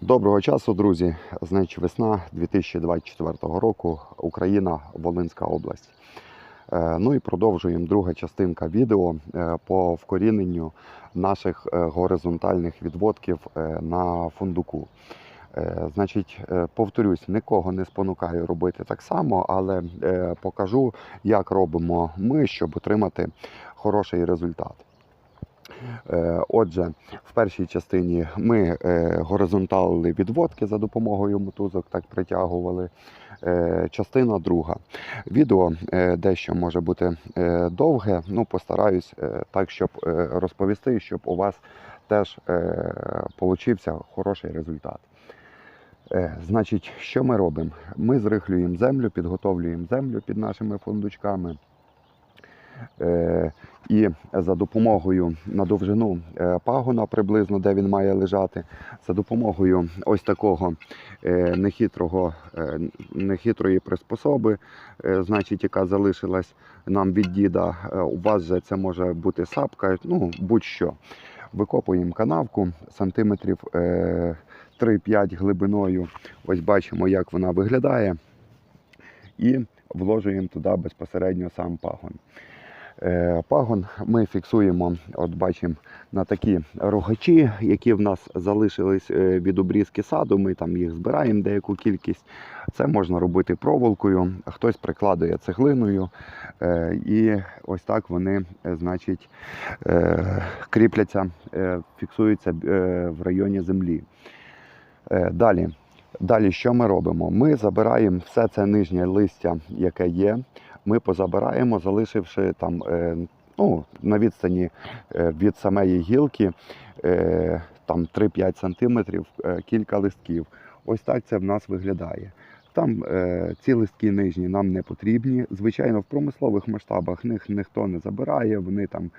Доброго часу, друзі. Значить, весна 2024 року, Україна, Волинська область. Е, Ну і продовжуємо друга частинка відео е, по вкоріненню наших е, горизонтальних відводків на фундуку. Значить, повторюсь, нікого не спонукаю робити так само, але покажу, як робимо ми, щоб отримати хороший результат. Е, Отже, в першій частині ми е, горизонталили відводки за допомогою мотузок, так притягували. Е, Частина друга. Відео дещо може бути довге, ну постараюсь так, щоб розповісти, щоб у вас теж получився хороший результат. Значить, що ми робимо? Ми зрихлюємо землю, підготовлюємо землю під нашими фундучками. Е, І за допомогою на довжину е, пагона, приблизно де він має лежати, за допомогою ось такого е, нехитрого, нехитрої приспособи, значить, яка залишилась нам від діда. У вас же це може бути сапка, ну будь-що. Викопуємо канавку сантиметрів е, 3-5 глибиною. Ось бачимо, як вона виглядає. І вложуємо туди безпосередньо сам пагон. Е, Пагон ми фіксуємо, от бачимо, на такі рогачі, які в нас залишились е, від обрізки саду. Ми там їх збираємо деяку кількість. Це можна робити проволокою, хтось прикладує цеглиною. е, І ось так вони, значить, кріпляться, фіксуються в районі землі. Далі. Далі, що ми робимо? Ми забираємо все це нижнє листя, яке є. Ми позабираємо, залишивши там е, ну, на відстані е, від самої гілки е, там 3-5 сантиметрів кілька листків. Ось так це в нас виглядає. Там е, ці листки нижні нам не потрібні. Звичайно, в промислових масштабах них ніхто не забирає, вони там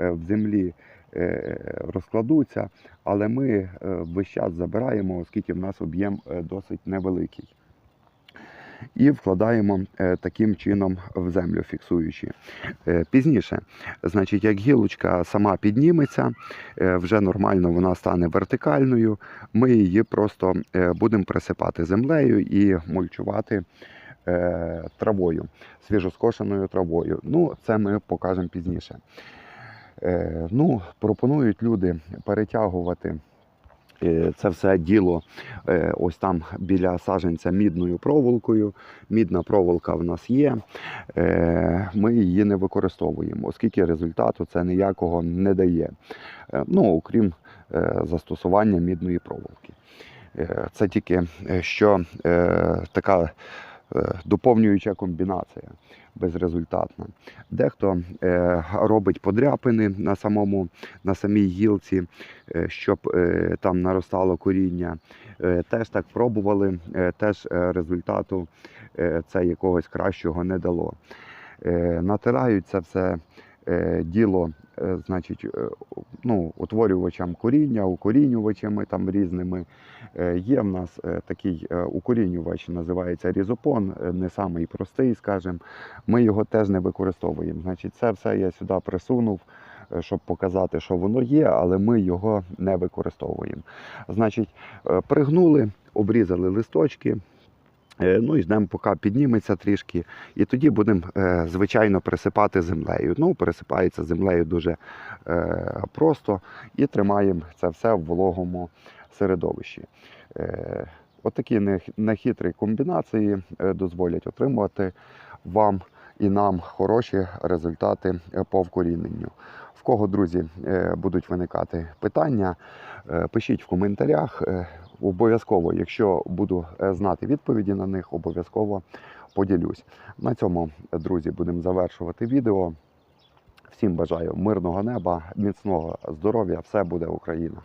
е, в землі е, розкладуться, але ми е, весь час забираємо, оскільки в нас об'єм досить невеликий. І вкладаємо е, таким чином в землю, фіксуючи. Е, Пізніше, значить, як гілочка сама підніметься, е, вже нормально вона стане вертикальною. Ми її просто будемо присипати землею і мульчувати травою, свіжоскошеною травою. Ну, це ми покажемо пізніше. Ну, пропонують люди перетягувати. Е, Це все діло е, ось там біля саженця мідною проволокою. Мідна проволока в нас є. Е, Ми її не використовуємо, оскільки результату це ніякого не дає. Ну, окрім застосування мідної проволоки. Це тільки що така доповнююча комбінація безрезультатна. Дехто е, робить подряпини на самому на самій гілці, е, щоб е, там наростало коріння. Е, теж так пробували, е, теж е, результату е, це якогось кращого не дало. Е, натирають це все е, діло, е, значить, е, ну, утворювачам коріння, укорінювачами там різними. Е, Є в нас е, такий е, укорінювач, називається різопон, е, не самий простий, скажімо. Ми його теж не використовуємо. Значить, це все я сюди присунув, е, щоб показати, що воно є, але ми його не використовуємо. Значить, е, пригнули, обрізали листочки. Е, Ну і ждемо, поки підніметься трішки, і тоді будемо, е, звичайно, присипати землею. Ну, пересипається землею дуже е, просто і тримаємо це все в вологому середовищі. Отакі нех- нехитрі комбінації дозволять отримувати вам і нам хороші результати по вкоріненню. В кого, друзі, будуть виникати питання, пишіть в коментарях. Обов'язково, якщо буду е, знати відповіді на них, обов'язково поділюсь. На цьому, е, друзі, будемо завершувати відео. Всім бажаю мирного неба, міцного здоров'я. Все буде Україна!